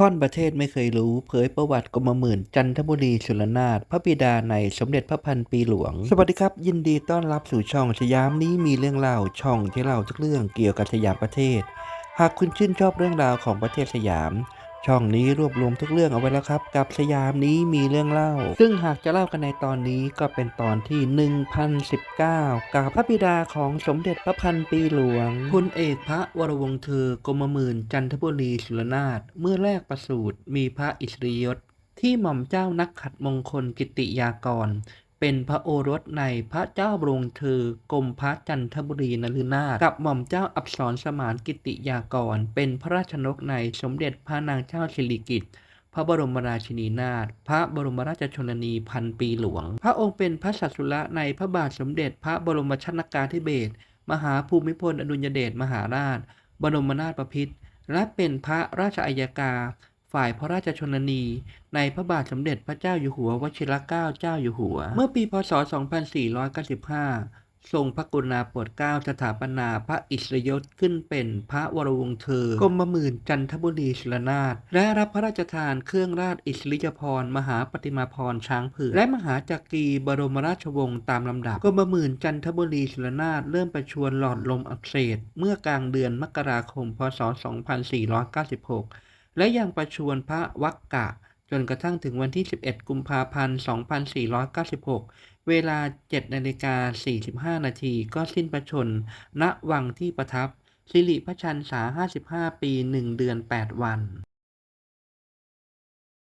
ค่อนประเทศไม่เคยรู้เผยประวัติกรมหมื่นจันทบุรีสุรนาถพระบิดาในสมเด็จพระพันปีหลวง สวัสดีครับ ยินดีต้อนรับสู่ช่องสยามนี้มีเรื่องเล่าช่องที่เล่าทุกเรื่องเกี่ยวกับสยามประเทศ หากคุณชื่นชอบเรื่องราวของประเทศสยาม ช่องนี้รวบรวมทุกเรื่องเอาไว้แล้วครับ กับสยามนี้มีเรื่องเล่า ซึ่งหากจะเล่ากันในตอนนี้ก็เป็นตอนที่ 1019 กับพระบิดาของสมเด็จพระพันปีหลวงพลเอกพระวรวงศ์เธอกรมหมื่นจันทบุรีสุรนาถเมื่อแรกประสูติมีพระอิสริยยศที่หม่อมเจ้านักขัดมงคลกิติยากร เป็นพระโอรสในพระเจ้าบรมเธอกรมพระจันทบุรีนฤนาถกับหม่อมเจ้าอับสรสมานกิติยากร เป็นพระราชนกในสมเด็จพระนางเจ้าสิริกิติ์พระบรมราชินีนาถ พระบรมราชชนนีพันปีหลวง พระองค์เป็นพระสัสุระในพระบาทสมเด็จพระบรมชนกาธิเบศร มหาภูมิพลอดุลยเดชมหาราช บรมนาถบพิตร และเป็นพระราชอัยการ ฝ่ายพระราชชนนี ในพระบาทสมเด็จพระเจ้าอยู่หัววชิรเกล้าเจ้าอยู่หัว เมื่อปีพศ 2495 ทรงพระกรุณาโปรดเกล้าสถาปนาพระอิสริยศขึ้นเป็นพระวรวงศ์เธอกรมหมื่นจันทบุรีสุรนาถและรับพระราชทานเครื่องราชอิสริยพรมหาปฏิมาพรช้างเผือกและมหาจักรีบรมราชวงศ์ตามลำดับกรมหมื่นจันทบุรีสุรนาถเริ่มประชวรหลอดลมอักเสบเมื่อกลางเดือนมกราคม พศ 2496 และยังประชวนพระวักกะ จนกระทั่งถึงวันที่ 11 กุมภาพันธ์ 2496 เวลา 7 นาฬิกา 45 นาทีก็สิ้นประชน ณ วังที่ประทับ สิริพระชันษา 55 ปี 1 เดือน 8 วัน